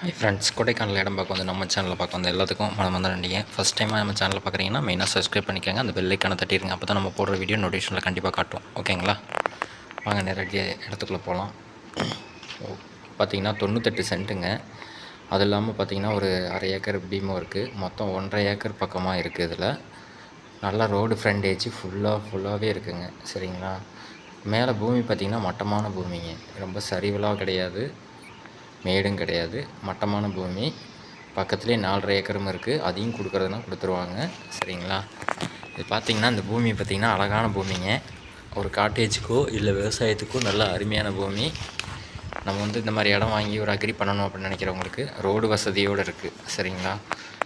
Hi friends Kodaikanal இடம் பார்க்க வந்து நம்ம சேனலில் பார்க்க வந்து எல்லாத்துக்கும் மனம் வந்து நன்றிங்க ஃபஸ்ட் டைமாக நம்ம சேனலில் பார்க்குறீங்கன்னா மெயினாக சப்ஸ்கிரைப் பண்ணிக்கோங்க. அந்த பெல்லைக்கான தட்டிடுங்க அப்போ தான் நம்ம போடுற வீடியோ நோட்டிஃபிகேஷனில் கண்டிப்பாக காட்டும். ஓகேங்களா வாங்க நேரடியாக இடத்துக்குள்ளே போகலாம் பார்த்தீங்கன்னா தொண்ணூத்தெட்டு சென்ட்டுங்க அது இல்லாமல் பார்த்தீங்கன்னா ஒரு அரை ஏக்கர் பீமும் இருக்குது மொத்தம் ஒன்றரை ஏக்கர் பக்கமாக இருக்குது இதில். நல்லா ரோடு ஃப்ரண்டேஜ் ஃபுல்லாக ஃபுல்லாகவே இருக்குங்க. சரிங்களா? மேலே பூமி பார்த்திங்கன்னா மட்டமான பூமிங்க. ரொம்ப சரிவெலாம் கிடையாது. மேடும் கிடையாது. மட்டமான பூமி. பக்கத்துலேயே நாலரை ஏக்கரும் இருக்குது அதையும் கொடுக்குறதுனா கொடுத்துருவாங்க. சரிங்களா? இது பார்த்திங்கன்னா இந்த பூமி பார்த்திங்கன்னா அழகான பூமிங்க. ஒரு காட்டேஜுக்கோ இல்லை விவசாயத்துக்கோ நல்ல அருமையான பூமி. நம்ம வந்து இந்த மாதிரி இடம் வாங்கி ஒரு அக்ரி பண்ணணும் அப்படின்னு நினைக்கிறவங்களுக்கு ரோடு வசதியோடு இருக்குது சரிங்களா?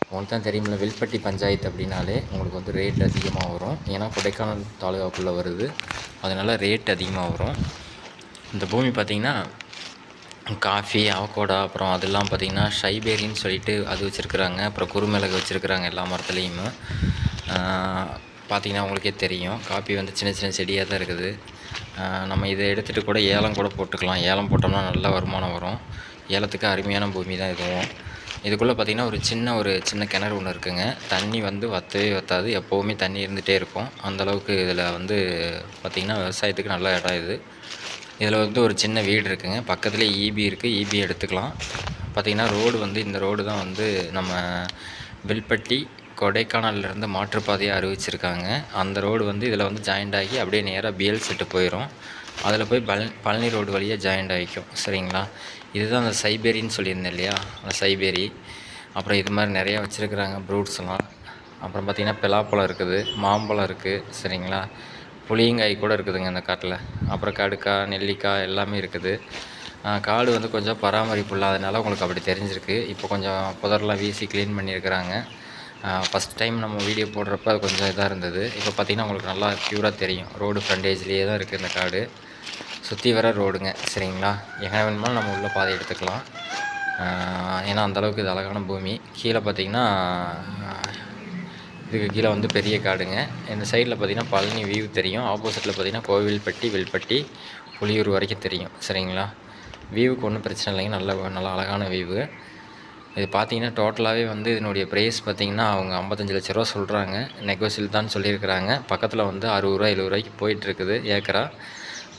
உங்களுக்கு தான் தெரியுமில்ல வில்பட்டி பஞ்சாயத்து அப்படின்னாலே உங்களுக்கு வந்து ரேட் அதிகமாக வரும். ஏன்னா கொடைக்கானல் தாலுகாக்குள்ளே வருது. அதனால் ரேட் அதிகமாக வரும். இந்த பூமி பார்த்திங்கன்னா காஃபி அவகோடா அப்புறம் அதெல்லாம் பார்த்திங்கன்னா ஷைபேரின்னு சொல்லிட்டு அது வச்சுருக்குறாங்க. அப்புறம் குறுமிளகு வச்சுருக்குறாங்க எல்லா மரத்துலேயுமே. பார்த்திங்கன்னா உங்களுக்கே தெரியும். காஃபி வந்து சின்ன சின்ன செடியாக தான் இருக்குது. நம்ம இதை எடுத்துகிட்டு கூட ஏலம் கூட போட்டுக்கலாம். ஏலம் போட்டோம்னா நல்ல வருமானம் வரும். ஏலத்துக்கு அருமையான பூமி தான் இதுவும். இதுக்குள்ளே பார்த்திங்கன்னா ஒரு சின்ன ஒரு சின்ன கிணறு ஒன்று இருக்குங்க. தண்ணி வந்து வற்றவே வற்றாது எப்போவுமே தண்ணி இருந்துகிட்டே இருக்கும். அந்தளவுக்கு இதில் வந்து பார்த்திங்கன்னா விவசாயத்துக்கு நல்ல இடம் இது. இதில் வந்து ஒரு சின்ன வீடு இருக்குங்க. பக்கத்துலேயே ஈபி இருக்குது ஈபி எடுத்துக்கலாம். பார்த்திங்கன்னா ரோடு வந்து இந்த ரோடு தான் வந்து நம்ம வில்பட்டி கொடைக்கானல்லேருந்து மாற்றுப்பாதையாக அறிவிச்சிருக்காங்க. அந்த ரோடு வந்து இதில் வந்து ஜாயிண்ட் ஆகி அப்படியே நேராக பிஎல் செட்டு போயிடும் அதில் போய் பழ பழனி ரோடு வழியாக ஜாயிண்ட் ஆகிக்கும். சரிங்களா? இதுதான் அந்த சைபேரின்னு சொல்லியிருந்தேன் இல்லையா? அந்த சைபேரி. அப்புறம் இது மாதிரி நிறையா வச்சுருக்குறாங்க. ப்ரூட்ஸ்லாம் அப்புறம் பார்த்திங்கன்னா பலாப்பழம் இருக்குது. மாம்பழம் இருக்குது சரிங்களா? புளியங்காய் கூட இருக்குதுங்க இந்த காட்டில். அப்புறம் கடுக்காய் நெல்லிக்காய் எல்லாமே இருக்குது. காடு வந்து கொஞ்சம் பராமரிப்பு இல்லாதனால உங்களுக்கு அப்படி தெரிஞ்சிருக்கு. இப்போ கொஞ்சம் புதர்லாம் வீசி க்ளீன் பண்ணியிருக்கிறாங்க. ஃபஸ்ட் டைம் நம்ம வீடியோ போடுறப்ப அது கொஞ்சம் இதாக இருந்தது. இப்போ பார்த்திங்கன்னா உங்களுக்கு நல்லா ப்யூராக தெரியும். ரோடு ஃப்ரண்டேஜ்லேயே தான் இருக்குது இந்த காடு. சுற்றி வர ரோடுங்க சரிங்களா? எங்கே வேணுமாலும் நம்ம உள்ளே பாதை எடுத்துக்கலாம். ஏன்னா அந்தளவுக்கு இது அழகான பூமி. கீழே பார்த்திங்கன்னா இதுக்கு கீழே வந்து பெரிய காடுங்க. இந்த சைடில் பார்த்திங்கன்னா பழனி வியூ தெரியும். ஆப்போசிட்டில் பார்த்திங்கன்னா கோவில்பட்டி வில்பட்டி புளியூர் வரைக்கும் தெரியும். சரிங்களா? வியூவுக்கு ஒன்றும் பிரச்சனை இல்லைங்க. நல்ல நல்ல அழகான வியூவு இது பார்த்தீங்கன்னா டோட்டலாகவே வந்து இதனுடைய ப்ரைஸ் பார்த்தீங்கன்னா அவங்க ஐம்பத்தஞ்சு லட்ச ரூபா சொல்கிறாங்க நெகோசியல் தான் சொல்லியிருக்கிறாங்க. பக்கத்தில் வந்து அறுபது ரூபா எழுபது ரூபாய்க்கு போயிட்டுருக்குது ஏக்கரா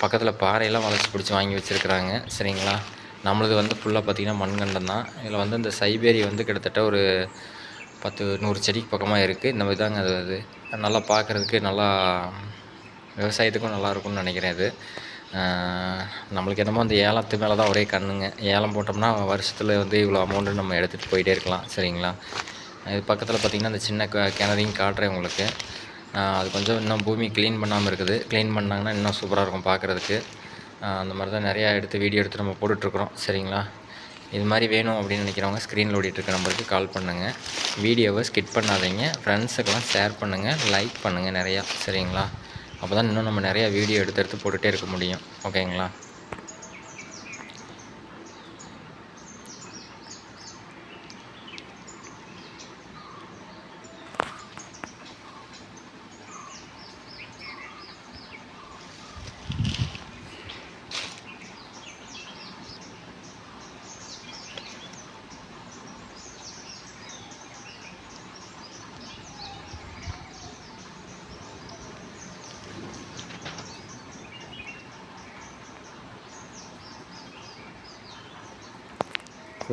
பக்கத்தில் பாறையெல்லாம் வளர்ச்சி பிடிச்சி வாங்கி வச்சுருக்குறாங்க. சரிங்களா? நம்மளது வந்து ஃபுல்லாக பார்த்திங்கன்னா மண்கண்டம் தான். இதில் வந்து இந்த சைபேரி வந்து கிட்டத்தட்ட ஒரு பத்து நூறு செடிக்கு பக்கமாக இருக்குது இந்த மாதிரி தாங்க அது அது. நல்லா பார்க்குறதுக்கு நல்லா விவசாயத்துக்கும் நல்லாயிருக்கும்னு நினைக்கிறேன் இது நம்மளுக்கு என்னமோ அந்த ஏலத்து மேலே தான் ஒரே கண்ணுங்க. ஏலம் போட்டோம்னா வருஷத்தில் வந்து இவ்வளோ அமௌண்ட்டு நம்ம எடுத்துகிட்டு போயிட்டே இருக்கலாம். சரிங்களா? இது பக்கத்தில் பார்த்திங்கன்னா அந்த சின்ன க கிணறையும் காட்டுறேன் உங்களுக்கு. அது கொஞ்சம் இன்னும் பூமி க்ளீன் பண்ணாமல் இருக்குது. க்ளீன் பண்ணாங்கன்னா இன்னும் சூப்பராக இருக்கும் பார்க்குறதுக்கு அந்த மாதிரி தான் நிறையா எடுத்து வீடியோ எடுத்து நம்ம போட்டுட்ருக்குறோம் சரிங்களா? இது மாதிரி வேணும் அப்படின்னு நினைக்கிறவங்க ஸ்க்ரீனில் ஓடிட்டுருக்க நம்பருக்கு கால் பண்ணுங்கள் வீடியோவை ஸ்கிப் பண்ணாதீங்க. ஃப்ரெண்ட்ஸுக்கெல்லாம் ஷேர் பண்ணுங்கள் லைக் பண்ணுங்கள் நிறையா. சரிங்களா? அப்போ தான் இன்னும் நம்ம நிறையா வீடியோ எடுத்து எடுத்து போட்டுகிட்டே இருக்க முடியும். ஓகேங்களா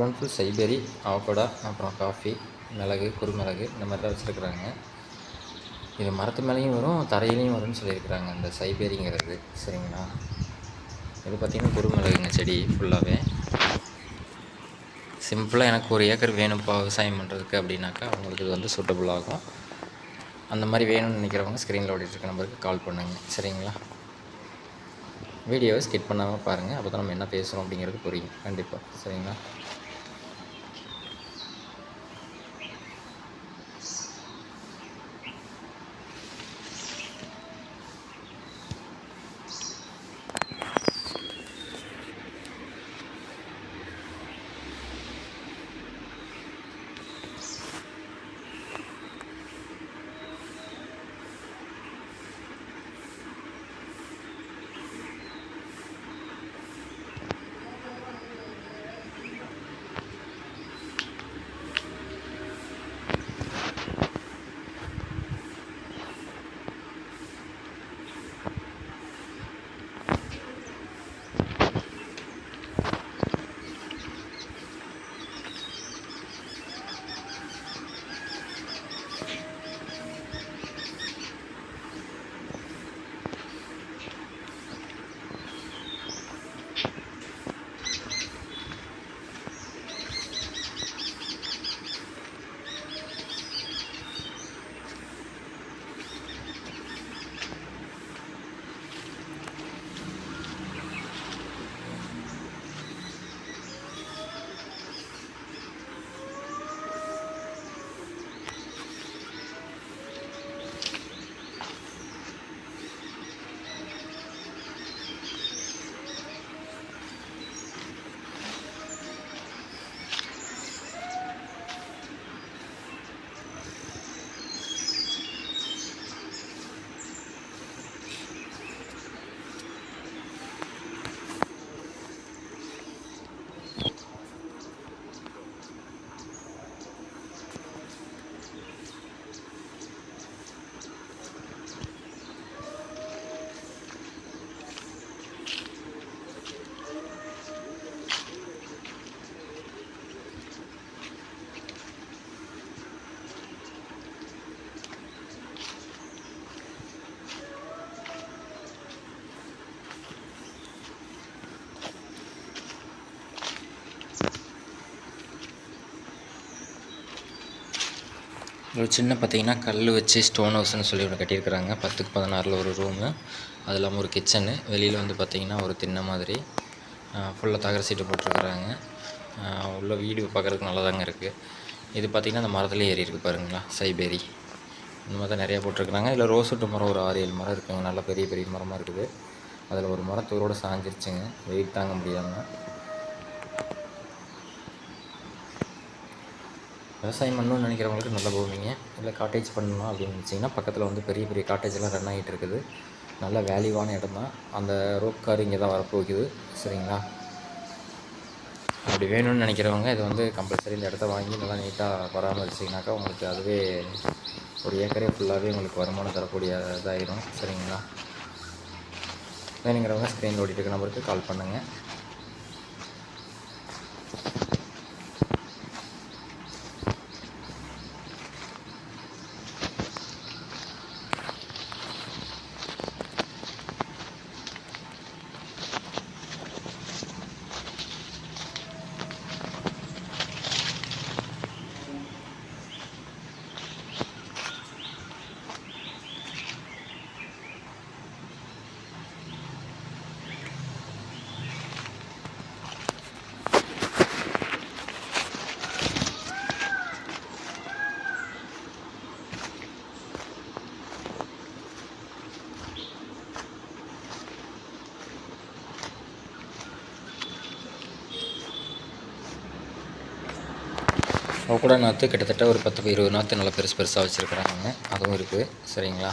ஒன் ஃபுல் சைபெரி அவகோடா அப்புறம் காஃபி மிளகு குறுமிளகு இந்த மாதிரி தான் வச்சுருக்குறாங்க. இது மரத்து மேலேயும் வரும் தரையிலையும் வரும்னு சொல்லியிருக்கிறாங்க இந்த சைபேரிங்கிறது சரிங்களா? இது பார்த்திங்கன்னா குறுமிளகுங்க செடி ஃபுல்லாகவே சிம்பிளாக எனக்கு ஒரு ஏக்கர் வேணும்ப்பா விவசாயம் பண்ணுறதுக்கு அப்படின்னாக்கா அவங்களுக்கு இது வந்து சூட்டபுள் ஆகும். அந்த மாதிரி வேணும்னு நினைக்கிறவங்க ஸ்க்ரீனில் ஓடிட்டுருக்க நம்பருக்கு கால் பண்ணுங்கள் சரிங்களா? வீடியோவை ஸ்கிப் பண்ணாமல் பாருங்கள் அப்போ தான் நம்ம என்ன பேசுகிறோம் அப்படிங்கிறது புரியும். கண்டிப்பாக சரிங்களா? ஒரு சின்ன பார்த்தீங்கன்னா கல் வச்சு ஸ்டோன் ஹவுஸ்னு சொல்லி ஒன்று கட்டியிருக்கிறாங்க. பத்துக்கு பதினாறில் ஒரு ரூமு அது இல்லாமல் ஒரு கிச்சனு வெளியில் வந்து பார்த்திங்கன்னா ஒரு தின்ன மாதிரி ஃபுல்லாக தகர சீட்டு போட்டிருக்கிறாங்க. உள்ள வீடு பார்க்குறதுக்கு நல்லா தாங்க இருக்குது இது பார்த்திங்கன்னா அந்த மரத்துலேயே ஏறி இருக்குது பாருங்களா சைபேரி இந்த மாதிரி தான் நிறையா போட்டிருக்கிறாங்க. இதில் ரோஸ்வுட்டு மரம் ஒரு ஆறு ஏழு மரம் இருக்குங்க. நல்ல பெரிய பெரிய மரமாக இருக்குது. அதில் ஒரு மரம் சாஞ்சிருச்சுங்க. வெயிட் தாங்க முடியாமல் விவசாயம் பண்ணணும்னு நினைக்கிறவங்களுக்கு நல்ல பூமிங்க. இல்லை காட்டேஜ் பண்ணணும் அப்படின்னு நினச்சிங்கன்னா பக்கத்தில் வந்து பெரிய பெரிய காட்டேஜ்லாம் ரன் ஆகிட்டு இருக்குது. நல்ல வேல்யூவான இடம் தான். அந்த ரோப் கார் இங்கே தான் வரப்போகுது சரிங்களா? அப்படி வேணும்னு நினைக்கிறவங்க இது வந்து கம்பல்சரி இந்த இடத்த வாங்கி நல்லா நீட்டாக பராமரிச்சிங்கனாக்கா உங்களுக்கு அதுவே ஒரு ஏக்கரே ஃபுல்லாகவே உங்களுக்கு வருமானம் தரக்கூடிய இதாகிடும் சரிங்களா? வேணுங்கிறவங்க ஸ்க்ரீனில் ஓடிட்டு இருக்க நம்பருக்கு கால் பண்ணுங்கள் அவ கூட நாற்று கிட்டத்தட்ட ஒரு பத்து இருபது நாற்று நல்லா பெருசு பெருசாக வச்சுருக்குறாங்க. அதுவும் இருக்குது சரிங்களா?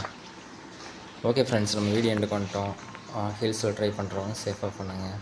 ஓகே ஃப்ரெண்ட்ஸ் நம்ம வீடியோ எண்டு பண்ணிட்டோம் ஹில்ஸில் ட்ரை பண்ணுறவங்க சேஃபாக பண்ணுங்கள்